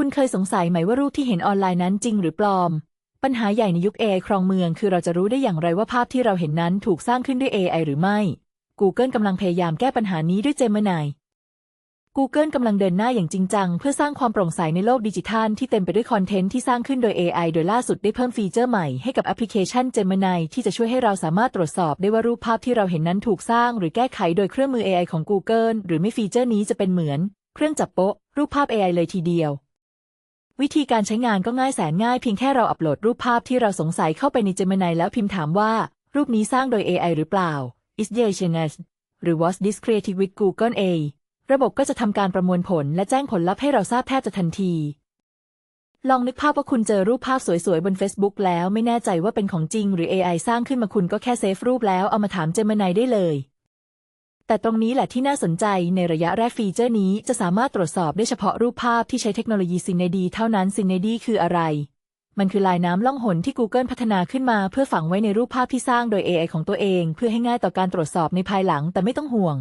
คุณเคยสงสัยไหมว่ารูปที่เห็นออนไลน์นั้นจริงหรือปลอม ปัญหาใหญ่ในยุค AI ครองเมือง คือเราจะรู้ได้อย่างไรว่าภาพที่เราเห็นนั้นถูกสร้างขึ้นด้วย AI หรือไม่ Google กำลังพยายามแก้ปัญหานี้ด้วย Gemini Google กำลังเดินหน้าอย่างจริงจัง เพื่อสร้างความโปร่งใสในโลกดิจิทัลที่เต็มไปด้วยคอนเทนต์ที่สร้างขึ้นโดย AI โดยล่าสุดได้เพิ่มฟีเจอร์ใหม่ให้กับแอปพลิเคชัน Gemini ที่จะช่วยให้เราสามารถตรวจสอบได้ว่ารูปภาพที่เราเห็นนั้นถูกสร้าง หรือแก้ไขโดยเครื่องมือ AI ของ Google หรือไม่ฟีเจอร์นี้จะเป็นเหมือน เครื่องจับโป๊ะรูปภาพ AI เลยทีเดียว วิธีการใช้งานก็ง่ายแสนง่ายเพียงแค่เราอัปโหลดรูปภาพที่เราสงสัยเข้าไปใน Gemini แล้วพิมพ์ถามว่า รูปนี้สร้างโดย AI หรือเปล่า Is there genius หรือ Was this created with Google A ระบบก็จะทำการประมวลผลและแจ้งผลลัพธ์ให้เราทราบแทบจะทันที ลองนึกภาพว่าคุณเจอรูปภาพสวยๆ บน Facebook แล้วไม่แน่ใจว่าเป็นของจริงหรือ AI สร้างขึ้นมาคุณก็แค่เซฟรูปแล้วเอามาถาม Gemini ได้เลย แต่ตรงนี้แหละที่น่าสนใจในระยะแรกฟีเจอร์นี้จะสามารถตรวจสอบได้เฉพาะรูปภาพที่ใช้เทคโนโลยี Synedi เท่านั้น Synedi คืออะไร มันคือลายน้ำล่องหนที่ Google พัฒนาขึ้นมาเพื่อฝังไว้ในรูปภาพที่สร้างโดย AI ของตัวเอง เพื่อให้ง่ายต่อการตรวจสอบในภายหลังแต่ไม่ต้องห่วง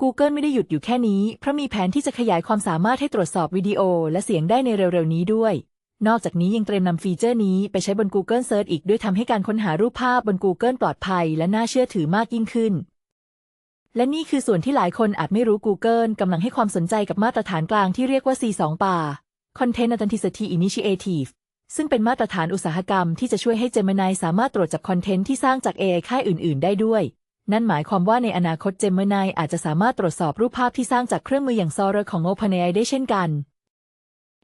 Google ไม่ได้หยุดอยู่แค่นี้ เพราะมีแผนที่จะขยายความสามารถให้ตรวจสอบวิดีโอและเสียงได้ในเร็วๆนี้ด้วย นอกจากนี้ยังเตรียมนำฟีเจอร์นี้ไปใช้บน Google Search อีกด้วยทำให้การค้นหารูปภาพบน Google ปลอดภัย และน่าเชื่อถือมากยิ่งขึ้น และนี่คือส่วนที่หลายคนอาจไม่รู้ Google กำลังให้ความสนใจกับมาตรฐานกลางที่เรียกว่า C2 ป่า Content Authenticity Initiative ซึ่งเป็นมาตรฐานอุตสาหกรรมที่จะช่วยให้ Gemini สามารถตรวจจับคอนเทนต์ที่สร้างจาก AI ค่ายอื่น ๆ ได้ด้วย นั่นหมายความว่าในอนาคต Gemini อาจจะสามารถตรวจสอบรูปภาพที่สร้างจากเครื่องมืออย่าง Sora ของ OpenAI ได้เช่นกัน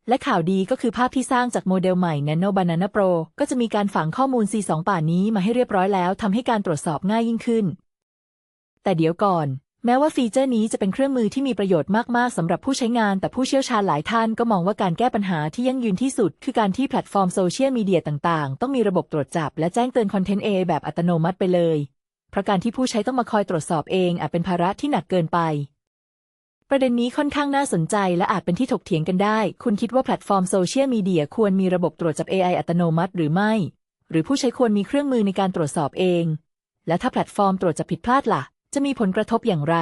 และข่าวดีก็คือภาพที่สร้างจากโมเดลใหม่ Nano Banana Pro ก็จะมีการฝังข้อมูล C2 ป่านี้มาให้เรียบร้อยแล้วทำให้การตรวจสอบง่ายยิ่งขึ้น แต่เดี๋ยวก่อน แม้ว่าฟีเจอร์นี้จะเป็นเครื่องมือที่มีประโยชน์มาก ๆสำหรับผู้ใช้งาน แต่ผู้เชี่ยวชาญหลายท่านก็มองว่าการแก้ปัญหาที่ยั่งยืนที่สุด คือการที่แพลตฟอร์มโซเชียลมีเดียต่าง ๆ ต้องมีระบบตรวจจับ และแจ้งเตือนคอนเทนต์ AI แบบอัตโนมัติไปเลย เพราะการที่ผู้ใช้ต้องมาคอยตรวจสอบเองอาจเป็นภาระที่หนักเกินไปประเด็นนี้ค่อนข้างน่าสนใจและอาจเป็นที่ถกเถียงกันได้ คุณคิดว่าแพลตฟอร์มโซเชียลมีเดียควรมีระบบตรวจจับ AI อัตโนมัติหรือไม่ หรือผู้ใช้ควรมีเครื่องมือในการตรวจสอบเอง และถ้าแพลตฟอร์มตรวจจับผิดพลาดล่ะ จะมีผลกระทบอย่างไร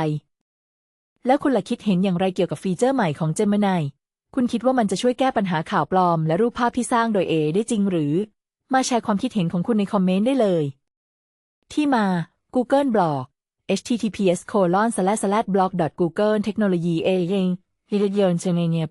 แล้วคุณล่ะคิดเห็นอย่างไรเกี่ยวกับฟีเจอร์ใหม่ของ Gemini คุณคิดว่ามันจะช่วยแก้ปัญหาข่าวปลอม และรูปภาพที่สร้างโดย AI ได้จริงหรือ มาแชร์ความคิดเห็นของคุณในคอมเมนต์ได้เลย ที่มา Google Blog https colon slash slash blog google technology a ing ฮิรยนเจเนีย